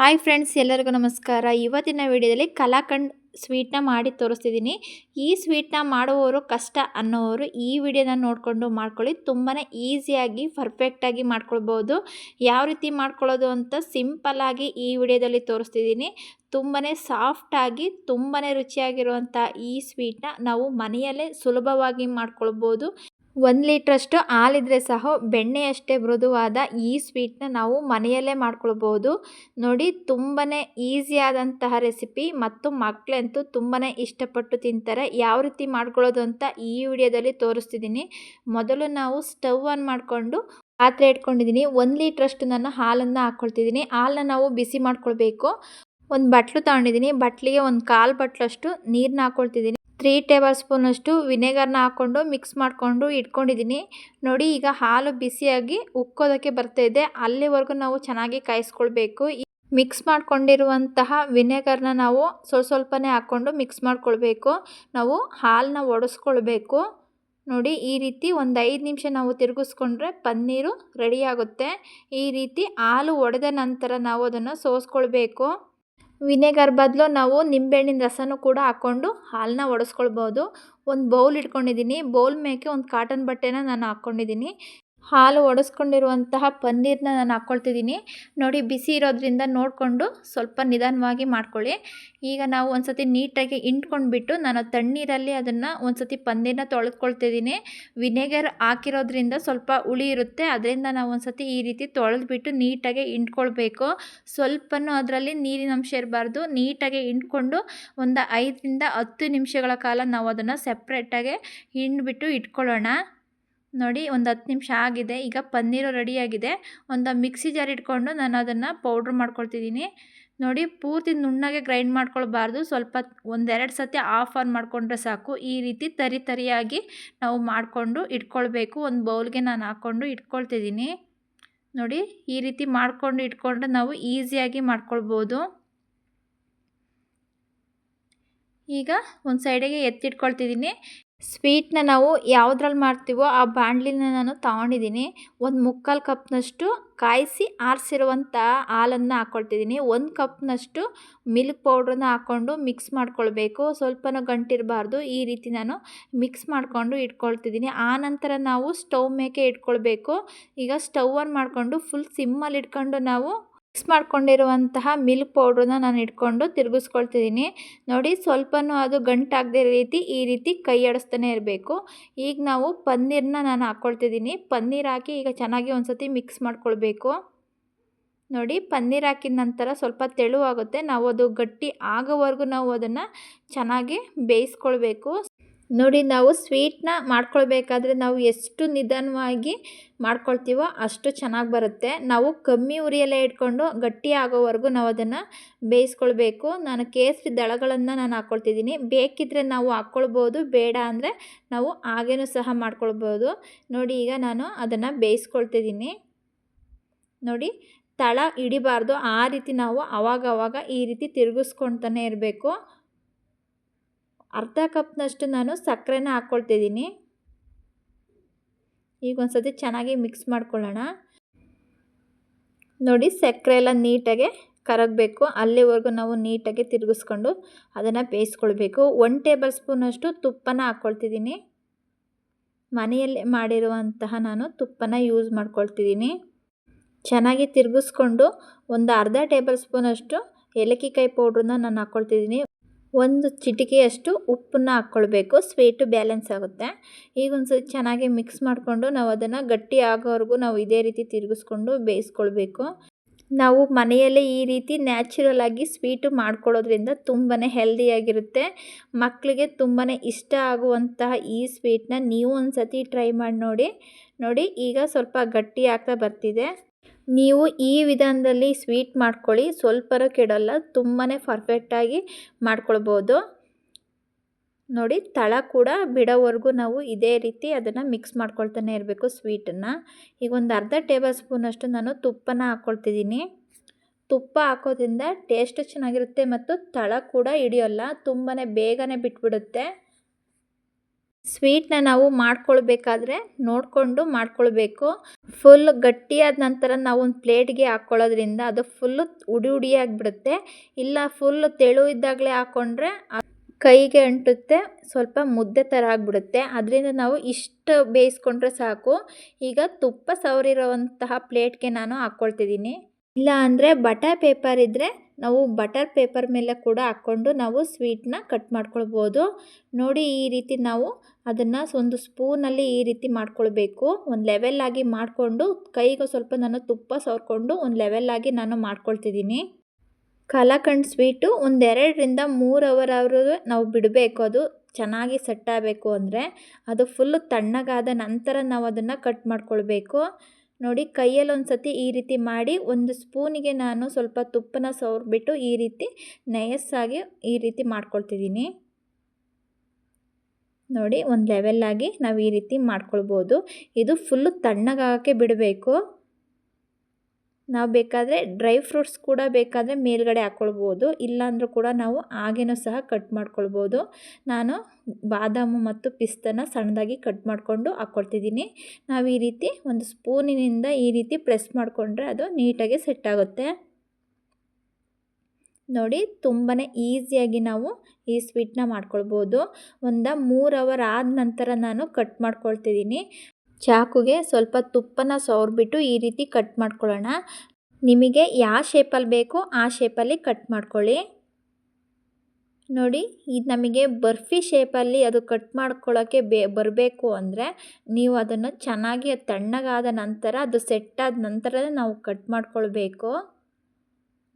Hi friends, ಎಲ್ಲರಿಗೂ ನಮಸ್ಕಾರ. ಇವತ್ತಿನ ವಿಡಿಯೋದಲ್ಲಿ ಕಲಾಕಂಡ್ ಸ್ವೀಟ್ನ ಮಾಡಿ ತೋರಿಸ್ತಿದ್ದೀನಿ. ಈ ಸ್ವೀಟ್ನ ಮಾಡುವವರು ಕಷ್ಟ ಅನ್ನೋರು ಈ ವಿಡಿಯೋನ ನೋಡಿಕೊಂಡು ಮಾಡ್ಕೊಳ್ಳಿ. ತುಂಬಾ ಈಸಿಯಾಗಿ, ಪರ್ಫೆಕ್ಟಾಗಿ ಮಾಡ್ಕೊಳ್ಬೋದು. ಯಾವ ರೀತಿ ಮಾಡ್ಕೊಳ್ಳೋದು ಅಂತ ಸಿಂಪಲ್ಲಾಗಿ ಈ ವಿಡಿಯೋದಲ್ಲಿ ತೋರಿಸ್ತಿದ್ದೀನಿ. ತುಂಬಾ ಸಾಫ್ಟಾಗಿ ತುಂಬಾ ರುಚಿಯಾಗಿರುವಂಥ ಈ ಸ್ವೀಟ್ನ ನಾವು ಮನೆಯಲ್ಲೇ ಸುಲಭವಾಗಿ ಮಾಡ್ಕೊಳ್ಬೋದು. ಒಂದು ಲೀಟ್ರಷ್ಟು ಹಾಲಿದ್ರೆ ಸಹ ಬೆಣ್ಣೆಯಷ್ಟೇ ಮೃದುವಾದ ಈ ಸ್ವೀಟ್ನ ನಾವು ಮನೆಯಲ್ಲೇ ಮಾಡ್ಕೊಳ್ಬೋದು. ನೋಡಿ ತುಂಬಾ ಈಸಿಯಾದಂತಹ ರೆಸಿಪಿ ಮತ್ತು ಮಕ್ಕಳಂತೂ ತುಂಬಾ ಇಷ್ಟಪಟ್ಟು ತಿಂತಾರೆ. ಯಾವ ರೀತಿ ಮಾಡ್ಕೊಳ್ಳೋದು ಅಂತ ಈ ವಿಡಿಯೋದಲ್ಲಿ ತೋರಿಸ್ತಿದ್ದೀನಿ. ಮೊದಲು ನಾವು ಸ್ಟವ್ ಆನ್ ಮಾಡಿಕೊಂಡು ಪಾತ್ರೆ ಇಟ್ಕೊಂಡಿದ್ದೀನಿ. ಒಂದು ಲೀಟ್ರಷ್ಟು ನಾನು ಹಾಲನ್ನು ಹಾಕ್ಕೊಳ್ತಿದ್ದೀನಿ ಹಾಲನ್ನ ನಾವು ಬಿಸಿ ಮಾಡ್ಕೊಳ್ಬೇಕು. ಒಂದು ಬಟ್ಲು ತಗೊಂಡಿದ್ದೀನಿ. ಬಟ್ಲಿಗೆ ಒಂದು ಕಾಲು ಬಟ್ಲಷ್ಟು ನೀರನ್ನ ಹಾಕ್ಕೊಳ್ತಿದ್ದೀನಿ ತ್ರೀ ಟೇಬಲ್ ಸ್ಪೂನಷ್ಟು ವಿನೆಗರ್ನ ಹಾಕ್ಕೊಂಡು ಮಿಕ್ಸ್ ಮಾಡಿಕೊಂಡು ಇಟ್ಕೊಂಡಿದ್ದೀನಿ ನೋಡಿ, ಈಗ ಹಾಲು ಬಿಸಿಯಾಗಿ ಉಕ್ಕೋದಕ್ಕೆ ಬರ್ತಾಯಿದೆ ಅಲ್ಲಿವರೆಗೂ ನಾವು ಚೆನ್ನಾಗಿ ಕಾಯಿಸ್ಕೊಳ್ಬೇಕು. ಮಿಕ್ಸ್ ಮಾಡಿಕೊಂಡಿರುವಂತಹ ವಿನೆಗರ್ನ ನಾವು ಸ್ವಲ್ಪ ಸ್ವಲ್ಪನೇ ಹಾಕ್ಕೊಂಡು ಮಿಕ್ಸ್ ಮಾಡ್ಕೊಳ್ಬೇಕು. ನಾವು ಹಾಲನ್ನ ಒಡಿಸ್ಕೊಳ್ಬೇಕು. ನೋಡಿ, ಈ ರೀತಿ ಒಂದು ಐದು ನಿಮಿಷ ನಾವು ತಿರುಗಿಸ್ಕೊಂಡ್ರೆ ಪನ್ನೀರು ರೆಡಿಯಾಗುತ್ತೆ ಈ ರೀತಿ ಹಾಲು ಒಡೆದ ನಂತರ ನಾವು ಅದನ್ನು ಸೋಸ್ಕೊಳ್ಬೇಕು. ವಿನೆಗರ್ ಬದಲು ನಾವು ನಿಂಬೆಹಣ್ಣಿನ ರಸನೂ ಕೂಡ ಹಾಕ್ಕೊಂಡು ಹಾಲನ್ನ ಒಡೆಸ್ಕೊಳ್ಬೋದು. ಒಂದು ಬೌಲ್ ಇಟ್ಕೊಂಡಿದ್ದೀನಿ. ಬೌಲ್ ಮೇಕೆ ಒಂದು ಕಾಟನ್ ಬಟ್ಟೆನ ನಾನು ಹಾಕ್ಕೊಂಡಿದ್ದೀನಿ ಹಾಲು ಒಡೆಸ್ಕೊಂಡಿರುವಂತಹ ಪನ್ನೀರನ್ನ ನಾನು ಹಾಕ್ಕೊಳ್ತಿದ್ದೀನಿ ನೋಡಿ, ಬಿಸಿ ಇರೋದ್ರಿಂದ ನೋಡಿಕೊಂಡು ಸ್ವಲ್ಪ ನಿಧಾನವಾಗಿ ಮಾಡ್ಕೊಳ್ಳಿ. ಈಗ ನಾವು ಒಂದು ಸತಿ ನೀಟಾಗಿ ಇಂಟ್ಕೊಂಡ್ಬಿಟ್ಟು ನಾನು ತಣ್ಣೀರಲ್ಲಿ ಅದನ್ನು ಒಂದು ಸತಿ ಪನ್ನೀರನ್ನ ತೊಳೆದ್ಕೊಳ್ತಿದ್ದೀನಿ. ವಿನೆಗರ್ ಹಾಕಿರೋದ್ರಿಂದ ಸ್ವಲ್ಪ ಹುಳಿ ಇರುತ್ತೆ. ಅದರಿಂದ ನಾವು ಒಂದು ಸತಿ ಈ ರೀತಿ ತೊಳೆದ್ಬಿಟ್ಟು ನೀಟಾಗಿ ಇಂಟ್ಕೊಳ್ಬೇಕು ಸ್ವಲ್ಪನೂ ಅದರಲ್ಲಿ ನೀರಿನ ಅಂಶ ಇರಬಾರ್ದು. ನೀಟಾಗಿ ಇಂಟ್ಕೊಂಡು ಒಂದು ಐದರಿಂದ ಹತ್ತು ನಿಮಿಷಗಳ ಕಾಲ ನಾವು ಅದನ್ನು ಸಪ್ರೇಟಾಗಿ ಹಿಂಡ್ಬಿಟ್ಟು ಇಟ್ಕೊಳ್ಳೋಣ. ನೋಡಿ, ಒಂದು ಹತ್ತು ನಿಮಿಷ ಆಗಿದೆ. ಈಗ ಪನ್ನೀರು ರೆಡಿಯಾಗಿದೆ. ಒಂದು ಮಿಕ್ಸಿ ಜಾರ್ ಇಟ್ಕೊಂಡು ನಾನು ಅದನ್ನು ಪೌಡ್ರ್ ಮಾಡ್ಕೊಳ್ತಿದ್ದೀನಿ. ನೋಡಿ, ಪೂರ್ತಿ ನುಣ್ಣಗೆ ಗ್ರೈಂಡ್ ಮಾಡ್ಕೊಳ್ಬಾರ್ದು. ಸ್ವಲ್ಪ ಒಂದೆರಡು ಸತಿ ಆಫ್ ಆನ್ ಮಾಡಿಕೊಂಡ್ರೆ ಸಾಕು. ಈ ರೀತಿ ತರಿ ತರಿಯಾಗಿ ನಾವು ಮಾಡಿಕೊಂಡು ಇಟ್ಕೊಳ್ಬೇಕು. ಒಂದು ಬೌಲ್ಗೆ ನಾನು ಹಾಕ್ಕೊಂಡು ಇಟ್ಕೊಳ್ತಿದ್ದೀನಿ. ನೋಡಿ, ಈ ರೀತಿ ಮಾಡಿಕೊಂಡು ಇಟ್ಕೊಂಡ್ರೆ ನಾವು ಈಸಿಯಾಗಿ ಮಾಡ್ಕೊಳ್ಬೋದು. ಈಗ ಒಂದು ಸೈಡಿಗೆ ಎತ್ತಿಟ್ಕೊಳ್ತಿದ್ದೀನಿ. ಸ್ವೀಟ್ನ ನಾವು ಯಾವುದ್ರಲ್ಲಿ ಮಾಡ್ತೀವೋ ಆ ಬಾಣಲಿನ ನಾನು ತಗೊಂಡಿದ್ದೀನಿ. ಒಂದು ಮುಕ್ಕಾಲು ಕಪ್ನಷ್ಟು ಕಾಯಿಸಿ ಆರಿಸಿರುವಂಥ ಹಾಲನ್ನು ಹಾಕ್ಕೊಳ್ತಿದ್ದೀನಿ ಒಂದು ಕಪ್ನಷ್ಟು ಮಿಲ್ಕ್ ಪೌಡ್ರನ್ನ ಹಾಕ್ಕೊಂಡು ಮಿಕ್ಸ್ ಮಾಡ್ಕೊಳ್ಬೇಕು. ಸ್ವಲ್ಪನೂ ಗಂಟಿರಬಾರ್ದು. ಈ ರೀತಿ ನಾನು ಮಿಕ್ಸ್ ಮಾಡಿಕೊಂಡು ಇಟ್ಕೊಳ್ತಿದ್ದೀನಿ. ಆನಂತರ ನಾವು ಸ್ಟವ್ ಮೇಕೆ ಇಟ್ಕೊಳ್ಬೇಕು. ಈಗ ಸ್ಟವ್ ಆನ್ ಮಾಡಿಕೊಂಡು ಫುಲ್ ಸಿಮ್ಮಲ್ಲಿ ಇಟ್ಕೊಂಡು ನಾವು ಮಿಕ್ಸ್ ಮಾಡ್ಕೊಂಡಿರುವಂತಹ ಮಿಲ್ಕ್ ಪೌಡ್ರನ್ನ ನಾನು ಇಟ್ಕೊಂಡು ತಿರುಗಿಸ್ಕೊಳ್ತಿದ್ದೀನಿ. ನೋಡಿ ಸ್ವಲ್ಪನೂ ಅದು ಗಂಟಾಗದೇ ರೀತಿ ಈ ರೀತಿ ಕೈ ಆಡಿಸ್ತಾನೆ ಇರಬೇಕು. ಈಗ ನಾವು ಪನ್ನೀರನ್ನ ನಾನು ಹಾಕ್ಕೊಳ್ತಿದ್ದೀನಿ ಪನ್ನೀರ್ ಹಾಕಿ ಈಗ ಚೆನ್ನಾಗಿ ಒಂದು ಸತಿ ಮಿಕ್ಸ್ ಮಾಡ್ಕೊಳ್ಬೇಕು. ನೋಡಿ ಪನ್ನೀರ್ ಹಾಕಿದ ನಂತರ ಸ್ವಲ್ಪ ತೆಳುವಾಗುತ್ತೆ. ನಾವು ಅದು ಗಟ್ಟಿ ಆಗೋವರೆಗೂ ನಾವು ಅದನ್ನು ಚೆನ್ನಾಗಿ ಬೇಯಿಸ್ಕೊಳ್ಬೇಕು. ನೋಡಿ, ನಾವು ಸ್ವೀಟ್ನ ಮಾಡ್ಕೊಳ್ಬೇಕಾದ್ರೆ ನಾವು ಎಷ್ಟು ನಿಧಾನವಾಗಿ ಮಾಡ್ಕೊಳ್ತೀವೋ ಅಷ್ಟು ಚೆನ್ನಾಗಿ ಬರುತ್ತೆ. ನಾವು ಕಮ್ಮಿ ಉರಿಯಲ್ಲೇ ಇಟ್ಕೊಂಡು ಗಟ್ಟಿ ಆಗೋವರೆಗೂ ನಾವು ಅದನ್ನು ಬೇಯಿಸ್ಕೊಳ್ಬೇಕು. ನಾನು ಕೇಸರಿ ದಳಗಳನ್ನು ನಾನು ಹಾಕ್ಕೊಳ್ತಿದ್ದೀನಿ ಬೇಕಿದ್ದರೆ ನಾವು ಹಾಕ್ಕೊಳ್ಬೋದು ಬೇಡ ಅಂದರೆ ನಾವು ಹಾಗೇನೂ ಸಹ ಮಾಡ್ಕೊಳ್ಬೋದು. ನೋಡಿ, ಈಗ ನಾನು ಅದನ್ನು ಬೇಯಿಸ್ಕೊಳ್ತಿದ್ದೀನಿ. ನೋಡಿ, ತಳ ಹಿಡಿಬಾರ್ದು. ಆ ರೀತಿ ನಾವು ಅವಾಗವಾಗ ಈ ರೀತಿ ತಿರುಗಿಸ್ಕೊಳ್ತಾನೆ ಇರಬೇಕು. ಅರ್ಧ ಕಪ್ನಷ್ಟು ನಾನು ಸಕ್ಕರೆನ ಹಾಕ್ಕೊಳ್ತಿದ್ದೀನಿ. ಈಗ ಒಂದು ಸತಿ ಚೆನ್ನಾಗಿ ಮಿಕ್ಸ್ ಮಾಡ್ಕೊಳ್ಳೋಣ. ನೋಡಿ ಸಕ್ಕರೆ ಎಲ್ಲ ನೀಟಾಗಿ ಕರಗಬೇಕು. ಅಲ್ಲಿವರೆಗೂ ನಾವು ನೀಟಾಗಿ ತಿರುಗಿಸ್ಕೊಂಡು ಅದನ್ನು ಬೇಯಿಸ್ಕೊಳ್ಬೇಕು. ಒನ್ ಟೇಬಲ್ ಸ್ಪೂನಷ್ಟು ತುಪ್ಪನ ಹಾಕ್ಕೊಳ್ತಿದ್ದೀನಿ. ಮನೆಯಲ್ಲೇ ಮಾಡಿರುವಂತಹ ನಾನು ತುಪ್ಪನ ಯೂಸ್ ಮಾಡ್ಕೊಳ್ತಿದ್ದೀನಿ. ಚೆನ್ನಾಗಿ ತಿರುಗಿಸ್ಕೊಂಡು ಒಂದು ಅರ್ಧ ಟೇಬಲ್ ಸ್ಪೂನಷ್ಟು ಏಲಕ್ಕಿಕಾಯಿ ಪೌಡ್ರನ್ನ ನಾನು ಹಾಕ್ಕೊಳ್ತಿದ್ದೀನಿ. ಒಂದು ಚಿಟಿಕೆಯಷ್ಟು ಉಪ್ಪನ್ನ ಹಾಕ್ಕೊಳ್ಬೇಕು ಸ್ವೀಟು ಬ್ಯಾಲೆನ್ಸ್ ಆಗುತ್ತೆ. ಈಗ ಒಂದು ಸತಿ ಚೆನ್ನಾಗಿ ಮಿಕ್ಸ್ ಮಾಡಿಕೊಂಡು ನಾವು ಅದನ್ನು ಗಟ್ಟಿ ಆಗೋವರೆಗೂ ನಾವು ಇದೇ ರೀತಿ ತಿರುಗಿಸ್ಕೊಂಡು ಬೇಯಿಸ್ಕೊಳ್ಬೇಕು. ನಾವು ಮನೆಯಲ್ಲೇ ಈ ರೀತಿ ನ್ಯಾಚುರಲ್ ಆಗಿ ಸ್ವೀಟು ಮಾಡ್ಕೊಳ್ಳೋದ್ರಿಂದ ತುಂಬಾ ಹೆಲ್ದಿಯಾಗಿರುತ್ತೆ ಮಕ್ಕಳಿಗೆ ತುಂಬಾ ಇಷ್ಟ ಆಗುವಂತಹ ಈ ಸ್ವೀಟನ್ನ ನೀವು ಒಂದು ಸತಿ ಟ್ರೈ ಮಾಡಿ ನೋಡಿ ನೋಡಿ ಈಗ ಸ್ವಲ್ಪ ಗಟ್ಟಿ ಆಗ್ತಾ ಬರ್ತಿದೆ. ನೀವು ಈ ವಿಧಾನದಲ್ಲಿ ಸ್ವೀಟ್ ಮಾಡ್ಕೊಳ್ಳಿ, ಸ್ವಲ್ಪರ ಕೆಡೋಲ್ಲ ತುಂಬಾ ಪರ್ಫೆಕ್ಟಾಗಿ ಮಾಡ್ಕೊಳ್ಬೋದು. ನೋಡಿ, ತಳ ಕೂಡ ಬಿಡೋವರೆಗೂ ನಾವು ಇದೇ ರೀತಿ ಅದನ್ನು ಮಿಕ್ಸ್ ಮಾಡ್ಕೊಳ್ತಾನೆ ಇರಬೇಕು ಸ್ವೀಟನ್ನು. ಈಗ ಒಂದು ಅರ್ಧ ಟೇಬಲ್ ಸ್ಪೂನಷ್ಟು ನಾನು ತುಪ್ಪನ ಹಾಕ್ಕೊಳ್ತಿದ್ದೀನಿ ತುಪ್ಪ ಹಾಕೋದ್ರಿಂದ ಟೇಸ್ಟ್ ಚೆನ್ನಾಗಿರುತ್ತೆ ಮತ್ತು ತಳ ಕೂಡ ಹಿಡಿಯೋಲ್ಲ ತುಂಬಾ ಬೇಗನೆ ಬಿಟ್ಬಿಡುತ್ತೆ. ಸ್ವೀಟ್ನ ನಾವು ಮಾಡ್ಕೊಳ್ಬೇಕಾದ್ರೆ ನೋಡಿಕೊಂಡು ಮಾಡ್ಕೊಳ್ಬೇಕು. ಫುಲ್ ಗಟ್ಟಿಯಾದ ನಂತರ ನಾವು ಒಂದು ಪ್ಲೇಟ್ಗೆ ಹಾಕ್ಕೊಳ್ಳೋದ್ರಿಂದ ಅದು ಫುಲ್ಲು ಉಡಿ ಉಡಿಯಾಗಿಬಿಡುತ್ತೆ ಇಲ್ಲ ಫುಲ್ ತೆಳು ಇದ್ದಾಗಲೇ ಹಾಕ್ಕೊಂಡ್ರೆ ಕೈಗೆ ಅಂಟುತ್ತೆ, ಸ್ವಲ್ಪ ಮುದ್ದೆ ಥರ ಆಗಿಬಿಡುತ್ತೆ. ಅದರಿಂದ ನಾವು ಇಷ್ಟು ಬೇಯಿಸ್ಕೊಂಡ್ರೆ ಸಾಕು. ಈಗ ತುಪ್ಪ ಸವರಿರುವಂತಹ ಪ್ಲೇಟ್ಗೆ ನಾನು ಹಾಕ್ಕೊಳ್ತಿದ್ದೀನಿ ಇಲ್ಲ ಅಂದರೆ ಬಟರ್ ಪೇಪರ್ ಇದ್ದರೆ ನಾವು ಬಟರ್ ಪೇಪರ್ ಮೇಲೆ ಕೂಡ ಹಾಕ್ಕೊಂಡು ನಾವು ಸ್ವೀಟ್ನ ಕಟ್ ಮಾಡ್ಕೊಳ್ಬೋದು. ನೋಡಿ ಈ ರೀತಿ ನಾವು ಅದನ್ನು ಒಂದು ಸ್ಪೂನಲ್ಲಿ ಈ ರೀತಿ ಮಾಡ್ಕೊಳ್ಬೇಕು. ಒಂದು ಲೆವೆಲ್ಲಾಗಿ ಮಾಡಿಕೊಂಡು ಕೈಗೆ ಸ್ವಲ್ಪ ನಾನು ತುಪ್ಪ ಸವರ್ಕೊಂಡು ಒಂದು ಲೆವೆಲ್ಲಾಗಿ ನಾನು ಮಾಡ್ಕೊಳ್ತಿದ್ದೀನಿ. ಕಲಾಕಂಡ್ ಸ್ವೀಟು ಒಂದೆರಡರಿಂದ ಮೂರು ಅವರ್ ಅವರು ನಾವು ಬಿಡಬೇಕು. ಅದು ಚೆನ್ನಾಗಿ ಸೆಟ್ ಆಗಬೇಕು ಅಂದರೆ ಅದು ಫುಲ್ಲು ತಣ್ಣಗಾದ ನಂತರ ನಾವು ಅದನ್ನು ಕಟ್ ಮಾಡ್ಕೊಳ್ಬೇಕು. ನೋಡಿ ಕೈಯಲ್ಲಿ ಒಂದು ಸತಿ ಈ ರೀತಿ ಮಾಡಿ, ಒಂದು ಸ್ಪೂನಿಗೆ ನಾನು ಸ್ವಲ್ಪ ತುಪ್ಪನ ಸವರ್ಬಿಟ್ಟು ಈ ರೀತಿ ನಯಸ್ಸಾಗಿ ಈ ರೀತಿ ಮಾಡ್ಕೊಳ್ತಿದ್ದೀನಿ. ನೋಡಿ, ಒಂದು ಲೆವೆಲ್ಲಾಗಿ ನಾವು ಈ ರೀತಿ ಮಾಡ್ಕೊಳ್ಬೋದು. ಇದು ಫುಲ್ಲು ತಣ್ಣಗಾಗೋಕ್ಕೆ ಬಿಡಬೇಕು. ನಾವು ಬೇಕಾದರೆ ಡ್ರೈ ಫ್ರೂಟ್ಸ್ ಕೂಡ ಬೇಕಾದರೆ ಮೇಲ್ಗಡೆ ಹಾಕ್ಕೊಳ್ಬೋದು ಇಲ್ಲಾಂದರೂ ಕೂಡ ನಾವು ಹಾಗೇನೂ ಸಹ ಕಟ್ ಮಾಡ್ಕೊಳ್ಬೋದು. ನಾನು ಬಾದಾಮು ಮತ್ತು ಪಿಸ್ತನ ಸಣ್ಣದಾಗಿ ಕಟ್ ಮಾಡಿಕೊಂಡು ಹಾಕ್ಕೊಳ್ತಿದ್ದೀನಿ ನಾವು ಈ ರೀತಿ ಒಂದು ಸ್ಪೂನಿನಿಂದ ಈ ರೀತಿ ಪ್ರೆಸ್ ಮಾಡಿಕೊಂಡ್ರೆ ಅದು ನೀಟಾಗಿ ಸೆಟ್ ಆಗುತ್ತೆ. ನೋಡಿ ತುಂಬಾ ಈಸಿಯಾಗಿ ನಾವು ಈ ಸ್ವೀಟ್ನ ಮಾಡ್ಕೊಳ್ಬೋದು. ಒಂದು ಮೂರು ಅವರ್ ಆದ ನಂತರ ನಾನು ಕಟ್ ಮಾಡ್ಕೊಳ್ತಿದ್ದೀನಿ. ಚಾಕುಗೆ ಸ್ವಲ್ಪ ತುಪ್ಪನ ಸವರ್ಬಿಟ್ಟು ಈ ರೀತಿ ಕಟ್ ಮಾಡ್ಕೊಳ್ಳೋಣ. ನಿಮಗೆ ಯಾವ ಶೇಪಲ್ಲಿ ಬೇಕೋ ಆ ಶೇಪಲ್ಲಿ ಕಟ್ ಮಾಡ್ಕೊಳ್ಳಿ. ನೋಡಿ, ಇದು ನಮಗೆ ಬರ್ಫಿ ಶೇಪಲ್ಲಿ ಅದು ಕಟ್ ಮಾಡ್ಕೊಳ್ಳೋಕ್ಕೆ ಬೇ, ಬರಬೇಕು ಅಂದರೆ ನೀವು ಅದನ್ನು ಚೆನ್ನಾಗಿ ತಣ್ಣಗಾದ ನಂತರ ಅದು ಸೆಟ್ಟಾದ ನಂತರ ನಾವು ಕಟ್ ಮಾಡ್ಕೊಳ್ಬೇಕು.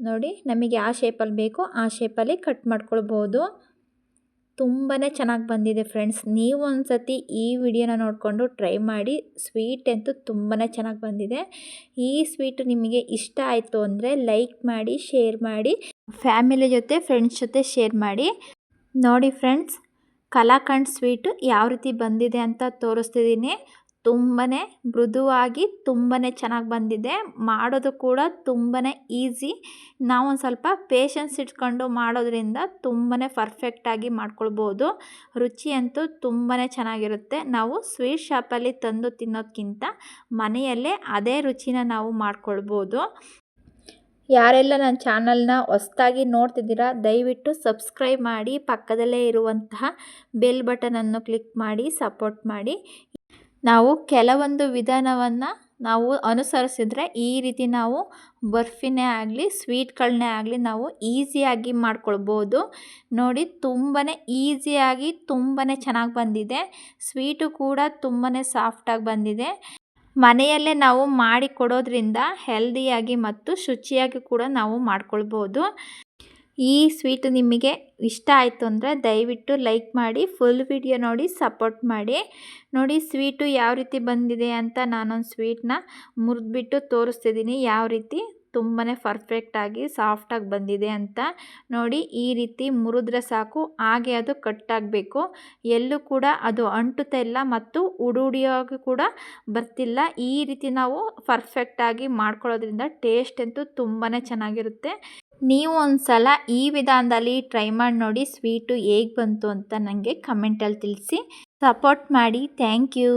ನೋಡಿ, ನಮಗೆ ಯಾವ ಶೇಪಲ್ಲಿ ಬೇಕೋ ಆ ಶೇಪಲ್ಲಿ ಕಟ್ ಮಾಡ್ಕೊಳ್ಬೋದು. ತುಂಬಾ ಚೆನ್ನಾಗಿ ಬಂದಿದೆ ಫ್ರೆಂಡ್ಸ್ ನೀವು ಒಂದು ಸತಿ ಈ ವಿಡಿಯೋನ ನೋಡಿಕೊಂಡು ಟ್ರೈ ಮಾಡಿ ಸ್ವೀಟ್ ಅಂತೂ ತುಂಬಾ ಚೆನ್ನಾಗಿ ಬಂದಿದೆ. ಈ ಸ್ವೀಟು ನಿಮಗೆ ಇಷ್ಟ ಆಯಿತು ಅಂದರೆ ಲೈಕ್ ಮಾಡಿ ಶೇರ್ ಮಾಡಿ ಫ್ಯಾಮಿಲಿ ಜೊತೆ ಫ್ರೆಂಡ್ಸ್ ಜೊತೆ ಶೇರ್ ಮಾಡಿ. ನೋಡಿ ಫ್ರೆಂಡ್ಸ್ ಕಲಾಖಂಡ್ ಸ್ವೀಟು ಯಾವ ರೀತಿ ಬಂದಿದೆ ಅಂತ ತೋರಿಸ್ತಿದ್ದೀನಿ ತುಂಬಾ ಮೃದುವಾಗಿ ತುಂಬಾ ಚೆನ್ನಾಗಿ ಬಂದಿದೆ. ಮಾಡೋದು ಕೂಡ ತುಂಬಾ ಈಸಿ. ನಾವೊಂದು ಸ್ವಲ್ಪ ಪೇಷನ್ಸ್ ಇಟ್ಕೊಂಡು ಮಾಡೋದ್ರಿಂದ ತುಂಬಾ ಪರ್ಫೆಕ್ಟಾಗಿ ಮಾಡ್ಕೊಳ್ಬೋದು. ರುಚಿ ಅಂತೂ ತುಂಬಾ ಚೆನ್ನಾಗಿರುತ್ತೆ. ನಾವು ಸ್ವೀಟ್ ಶಾಪಲ್ಲಿ ತಂದು ತಿನ್ನೋದಕ್ಕಿಂತ ಮನೆಯಲ್ಲೇ ಅದೇ ರುಚಿನ ನಾವು ಮಾಡ್ಕೊಳ್ಬೋದು. ಯಾರೆಲ್ಲ ನನ್ನ ಚಾನಲ್ನ ಹೊಸ್ದಾಗಿ ನೋಡ್ತಿದ್ದೀರಾ, ದಯವಿಟ್ಟು ಸಬ್ಸ್ಕ್ರೈಬ್ ಮಾಡಿ, ಪಕ್ಕದಲ್ಲೇ ಇರುವಂತಹ ಬೆಲ್ ಬಟನನ್ನು ಕ್ಲಿಕ್ ಮಾಡಿ ಸಪೋರ್ಟ್ ಮಾಡಿ. ನಾವು ಕೆಲವೊಂದು ವಿಧಾನವನ್ನು ನಾವು ಅನುಸರಿಸಿದ್ರೆ ಈ ರೀತಿ ನಾವು ಬರ್ಫಿನೇ ಆಗಲಿ ಸ್ವೀಟ್ಗಳನ್ನೇ ಆಗಲಿ ನಾವು ಈಸಿಯಾಗಿ ಮಾಡ್ಕೊಳ್ಬೋದು. ನೋಡಿ ತುಂಬಾ ಈಸಿಯಾಗಿ ತುಂಬಾ ಚೆನ್ನಾಗಿ ಬಂದಿದೆ. ಸ್ವೀಟು ಕೂಡ ತುಂಬಾ ಸಾಫ್ಟಾಗಿ ಬಂದಿದೆ. ಮನೆಯಲ್ಲೇ ನಾವು ಮಾಡಿ ಕೊಡೋದ್ರಿಂದ ಹೆಲ್ದಿಯಾಗಿ ಮತ್ತು ಶುಚಿಯಾಗಿ ಕೂಡ ನಾವು ಮಾಡ್ಕೊಳ್ಬೋದು. ಈ ಸ್ವೀಟ್ ನಿಮಗೆ ಇಷ್ಟ ಆಯಿತು ಅಂದರೆ ದಯವಿಟ್ಟು ಲೈಕ್ ಮಾಡಿ ಫುಲ್ ವಿಡಿಯೋ ನೋಡಿ ಸಪೋರ್ಟ್ ಮಾಡಿ. ನೋಡಿ ಸ್ವೀಟು ಯಾವ ರೀತಿ ಬಂದಿದೆ ಅಂತ ನಾನೊಂದು ಸ್ವೀಟ್ನ ಮುರಿದ್ಬಿಟ್ಟು ತೋರಿಸ್ತಿದ್ದೀನಿ. ಯಾವ ರೀತಿ? ತುಂಬಾ ಪರ್ಫೆಕ್ಟಾಗಿ ಸಾಫ್ಟಾಗಿ ಬಂದಿದೆ ಅಂತ. ನೋಡಿ ಈ ರೀತಿ ಮುರಿದ್ರೆ ಸಾಕು, ಹಾಗೆ ಅದು ಕಟ್ಟಾಗಬೇಕು ಎಲ್ಲೂ ಕೂಡ ಅದು ಅಂಟುತ್ತಾ ಇಲ್ಲ ಮತ್ತು ಉಡುಡಿಯಾಗಿ ಕೂಡ ಬರ್ತಿಲ್ಲ. ಈ ರೀತಿ ನಾವು ಪರ್ಫೆಕ್ಟಾಗಿ ಮಾಡ್ಕೊಳ್ಳೋದ್ರಿಂದ ಟೇಸ್ಟ್ ಅಂತೂ ತುಂಬಾ ಚೆನ್ನಾಗಿರುತ್ತೆ. ನೀವು ಒಂದು ಸಲ ಈ ವಿಧಾನದಲ್ಲಿ ಟ್ರೈ ಮಾಡಿ ನೋಡಿ ಸ್ವೀಟು ಹೇಗೆ ಬಂತು ಅಂತ ನನಗೆ ಕಮೆಂಟಲ್ಲಿ ತಿಳಿಸಿ. ಸಪೋರ್ಟ್ ಮಾಡಿ. Thank you